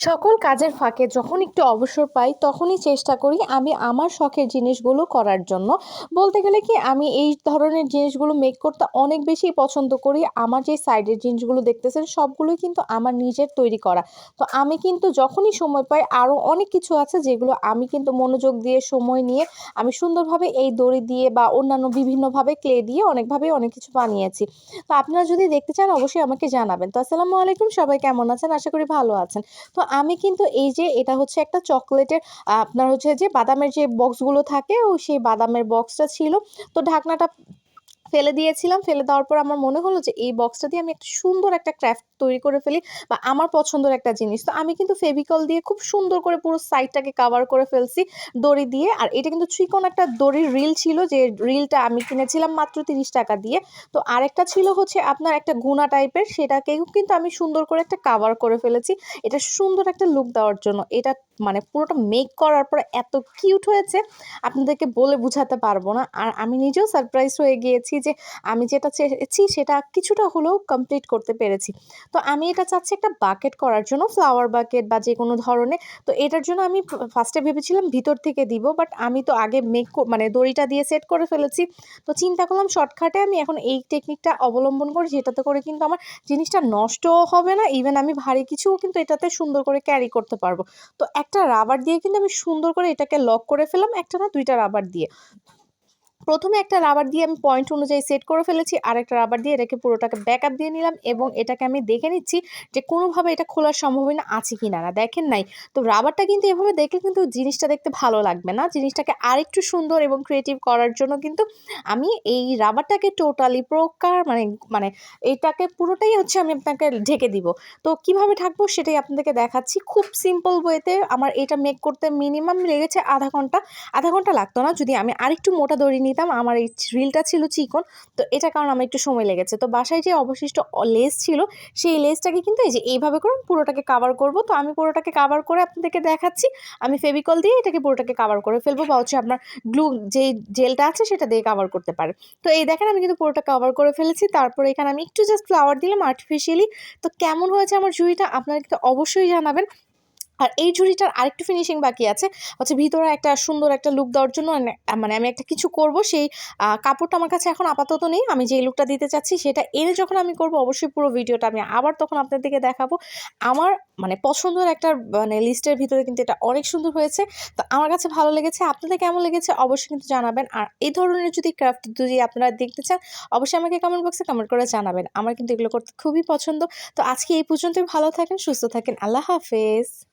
সকল কাজের ফাঁকে যখন একটু অবসর পাই, তখনই চেষ্টা করি আমি আমার শখের জিনিসগুলো করার জন্য। বলতে গেলে কি, আমি এই ধরনের জিনিসগুলো মেক করতে অনেক বেশি পছন্দ করি। আমার যে সাইডের জিনিসগুলো দেখতেছেন, সবগুলোই কিন্তু আমার নিজের তৈরি করা। তো আমি কিন্তু যখনই সময় পাই আরও অনেক কিছু আছে যেগুলো আমি কিন্তু মনোযোগ দিয়ে সময় নিয়ে আমি সুন্দরভাবে এই দড়ি দিয়ে বা অন্যান্য বিভিন্নভাবে ক্লে দিয়ে অনেকভাবে অনেক কিছু বানিয়েছি। তো আপনারা যদি দেখতে চান, অবশ্যই আমাকে জানাবেন। তো আসসালামু আলাইকুম, সবাই কেমন আছেন? আশা করি ভালো আছেন। তো আমি কিন্তু এই যে এটা হচ্ছে একটা চকলেটের, আপনার হচ্ছে যে বাদামের যে বক্সগুলো থাকে ও সেই বাদামের বক্সটা ছিল। তো ঢাকনাটা ফেলে দিয়েছিলাম, ফেলে দেওয়ার পর আমার মনে হলো যে এই বক্সটা দিয়ে আমি একটা সুন্দর একটা ক্রাফট তৈরি করে ফেলি বা আমার পছন্দের একটা জিনিস। তো আমি কিন্তু ফেভিকল দিয়ে খুব সুন্দর করে পুরো সাইডটাকে কাভার করে ফেলছি দড়ি দিয়ে। আর এটা কিন্তু চিকন একটা দড়ির রিল ছিল যে রিলটা আমি কিনেছিলাম মাত্র তিরিশ টাকা দিয়ে। তো আরেকটা ছিল হচ্ছে আপনার একটা গুণা টাইপের সেটাকেও কিন্তু আমি সুন্দর করে একটা কাভার করে ফেলেছি। এটা সুন্দর একটা লুক দেওয়ার জন্য। এটা মানে পুরোটা মেক করার পর এত কিউট হয়েছে, আপনাদেরকে বলে বোঝাতে পারব না। আর আমি নিজেও সারপ্রাইজ হয়ে গিয়েছি যে আমি যেটা চেয়েছি সেটা কিছুটা হলেও কমপ্লিট করতে পেরেছি। তো আমি এটা চাচ্ছি একটা বাকেট করার জন্য ফ্লাওয়ার বাকেট বা যে কোনো ধরনের। তো এটার জন্য আমি ফার্স্টে ভেবেছিলাম ভিতর থেকে দিব বাট আমি তো আগে মেক মানে দড়িটা দিয়ে সেট করে ফেলেছি। তো চিন্তা করলাম শর্টকাটে আমি এখন এই টেকনিকটা অবলম্বন করি, যেটাতে করে কিন্তু আমার জিনিসটা নষ্টও হবে না ইভেন আমি ভারী কিছুও কিন্তু এটাতে সুন্দর করে ক্যারি করতে পারব। তো একটা রাবার দিয়ে কিন্তু আমি সুন্দর করে এটাকে লক করে ফেলাম একটা না দুইটা রাবার দিয়ে। প্রথমে একটা রাবার দিয়ে আমি পয়েন্ট অনুযায়ী সেট করে ফেলেছি, আর একটা রাবার দিয়ে এটাকে পুরোটাকে ব্যাক আপ দিয়ে নিলাম এবং এটাকে আমি দেখে নিচ্ছি যে কোনোভাবে এটা খোলার সম্ভাবনা আছে কি না। না দেখেন নাই, তো রাবারটা কিন্তু এভাবে দেখলে কিন্তু জিনিসটা দেখতে ভালো লাগবে না। জিনিসটাকে আরেকটু সুন্দর এবং ক্রিয়েটিভ করার জন্য কিন্তু আমি এই রাবারটাকে টোটালি প্রকার মানে মানে এটাকে পুরোটাই হচ্ছে আমি আপনাকে ঢেকে দিব। তো কীভাবে ঢাকবো সেটাই আপনাদেরকে দেখাচ্ছি। খুব সিম্পল ওয়েতে আমার এটা মেক করতে মিনিমাম লেগেছে আধা ঘণ্টা। আধা ঘণ্টা লাগতো না, যদি আমি আরেকটু মোটা দড়ি নিতাম আমার এই রিলটা ছিল চিকন, তো এটা কারণ আমার একটু সময় লেগেছে। তো বাসায় যে অবশিষ্ট লেস ছিল, সেই লেসটাকে কিন্তু এই যে এইভাবে করে পুরোটাকে কাভার করব। তো আমি পুরোটাকে কাভার করে আপনাদেরকে দেখাচ্ছি। আমি ফেভিকল দিয়ে এটাকে পুরোটাকে কাভার করে ফেলব বা হচ্ছে আপনার গ্লু যে জেলটা আছে সেটা দিয়ে কাভার করতে পারে। তো এই দেখেন, আমি কিন্তু পুরোটা কাভার করে ফেলেছি। তারপরে এখানে আমি একটু জাস্ট ফ্লাওয়ার দিলাম আর্টিফিশিয়ালি তো কেমন হয়েছে আমার জুড়িটা আপনারা কিন্তু অবশ্যই জানাবেন। আর এই ঝুড়িটার আরেকটু ফিনিশিং বাকি আছে, হচ্ছে ভিতরে একটা সুন্দর একটা লুক দেওয়ার জন্য মানে আমি একটা কিছু করব, সেই কাপড়টা আমার কাছে এখন আপাতত নেই, আমি যে লুকটা দিতে চাচ্ছি সেটা এনে যখন আমি করব, অবশ্যই পুরো ভিডিওটা আমি আবার তখন আপনাদেরকে দেখাবো। আমার মানে পছন্দের একটা মানে লিস্টের ভিতরে কিন্তু এটা অনেক সুন্দর হয়েছে, তো আমার কাছে ভালো লেগেছে, আপনাদের কেমন লেগেছে অবশ্যই কিন্তু জানাবেন, আর এই ধরনের যদি ক্রাফট যদি আপনারা দেখতে চান, অবশ্যই আমাকে কমেন্ট বক্সে কমেন্ট করে জানাবেন, আমার কিন্তু এগুলো করতে খুবই পছন্দ, তো আজকে এই পর্যন্তই, ভালো থাকেন, সুস্থ থাকেন, আল্লাহ হাফেজ।